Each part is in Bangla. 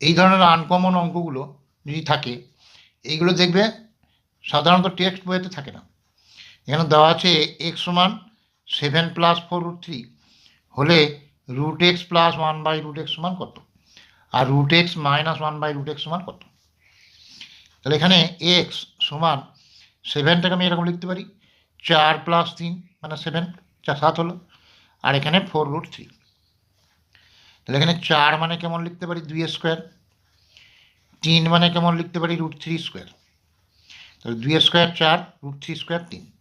এই ধরনের আনকমন অঙ্কগুলো যদি থাকে, এইগুলো দেখবে সাধারণত টেক্সট বইতে থাকে না। এখানে দেওয়া আছে এক্স সমান seven plus four root three হলে root x plus one by root x সমান কত? আর root x minus one by root x সমান কত? তাহলে এখানে এক্স সমান সেভেনটাকে আমি এরকম লিখতে পারি, চার প্লাস তিন মানে সেভেন চার, সাত হলো। আর এখানে ফোর রুট থ্রি তাহলে এখানে চার মানে কেমন লিখতে পারি? দুই স্কোয়ার। তিন মানে কেমন লিখতে পারি? Root three square. তাহলে দুই স্কোয়ার চার, রুট থ্রি স্কোয়ার তিন।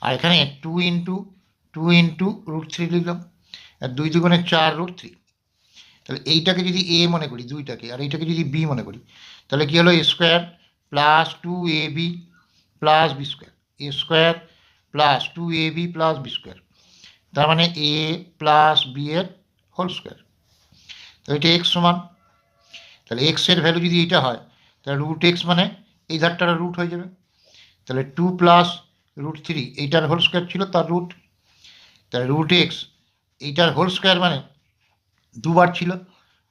আর এখানে two into two into root three লিখলাম। আর দুই দুগুণে চার, রুট থ্রি। তাহলে এইটাকে যদি এ মনে করি, দুইটাকে, আর এইটাকে যদি বি মনে করি, তাহলে কী হলো? Square plus two a b plus b square. A square plus two a b plus b square. তার মানে এ প্লাস বি এর হোল স্কোয়ার। তো এটা এক্স সমান, তাহলে এক্সের ভ্যালু যদি এইটা হয়, তাহলে রুট এক্স মানে এই ধারটার রুট হয়ে যাবে। তাহলে টু প্লাস রুট থ্রি এইটার হোল স্কোয়ার ছিল তার রুট তাহলে রুট এক্স এইটার হোল স্কোয়ার মানে দুবার ছিল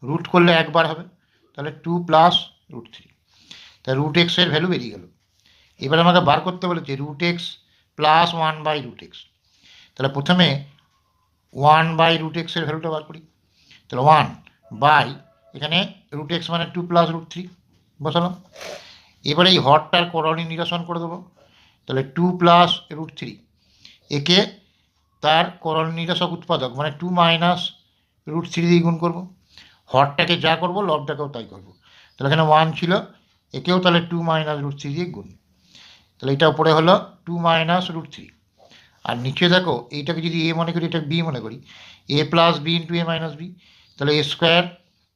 রুট করলে একবার হবে, তাহলে টু প্লাস রুট থ্রি তাহলে রুট এক্সের ভ্যালু বেরিয়ে গেল। এবার আমাকে বার করতে বলেছে root x plus one by root x তাহলে প্রথমে ওয়ান বাই রুট এক্সের ভ্যালুটা বার করি। তাহলে ওয়ান বাই। এখানে রুট এক্স মানে টু প্লাস রুট থ্রি বসালাম। এবারে এই হরটার করণী নিরসন করে দেবো। তাহলে টু প্লাস রুট থ্রি একে তার করণ নিরসক উৎপাদক মানে টু মাইনাস রুট থ্রি দিয়ে গুণ করব। হরটাকে যা করব লবটাকেও তাই করব। তাহলে এখানে ওয়ান ছিল। একেও তাহলে টু মাইনাস রুট থ্রি দিয়ে গুণ। তাহলে এটা উপরে হলো টু মাইনাস রুট থ্রি আর নিচে দেখো, এইটাকে যদি এ মনে করি, এটা বি মনে করি। A plus b into a minus b তাহলে a square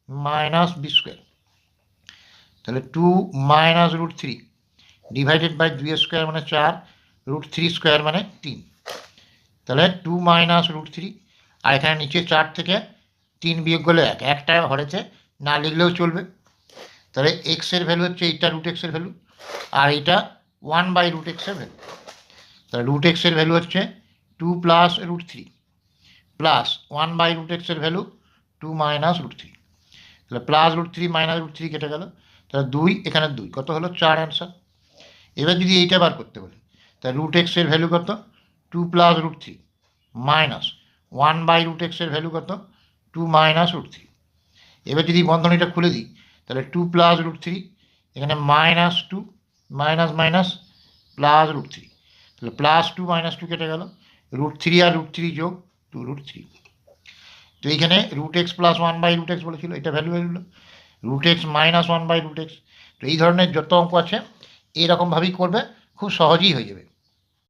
minus b square তাহলে two minus root three divided by দুই স্কোয়ার মানে চার রুট থ্রি স্কোয়ার মানে তিন, তাহলে টু মাইনাস রুট থ্রি আর এখানে নিচে চার থেকে তিন বিয়োগ করলে এক, একটা হরেছে না লিখলেও চলবে, তাহলে এক্সের ভ্যালু হচ্ছে এইটা রুট এক্সের ভ্যালু আর এইটা ওয়ান বাই রুট এক্সের ভ্যালু তাহলে রুট এক্সের ভ্যালু হচ্ছে two plus root three plus one by root এক্সের value two minus root three তাহলে plus root three minus root three কেটে গেল। তাহলে দুই, এখানে দুই। কত হলো? চার অ্যান্সার এবার যদি এইটা বার করতে বলি, তাহলে রুট এক্সের ভ্যালু কত? Two plus root three minus one by root এক্সের ভ্যালু কত? টু মাইনাস রুট থ্রি এবার যদি বন্ধনীটা খুলে দিই, তাহলে টু প্লাস রুট থ্রি এখানে minus two minus minus plus root three তাহলে প্লাস টু মাইনাস টু কেটে গেল। রুট থ্রি আর রুট থ্রি যোগ টু রুট থ্রি তো এইখানে root x plus one by root x বলেছিল, এটা ভ্যালু বেরোলো root x minus one by root x তো এই ধরনের যত অঙ্ক আছে এইরকমভাবেই করবে, খুব সহজেই হয়ে যাবে।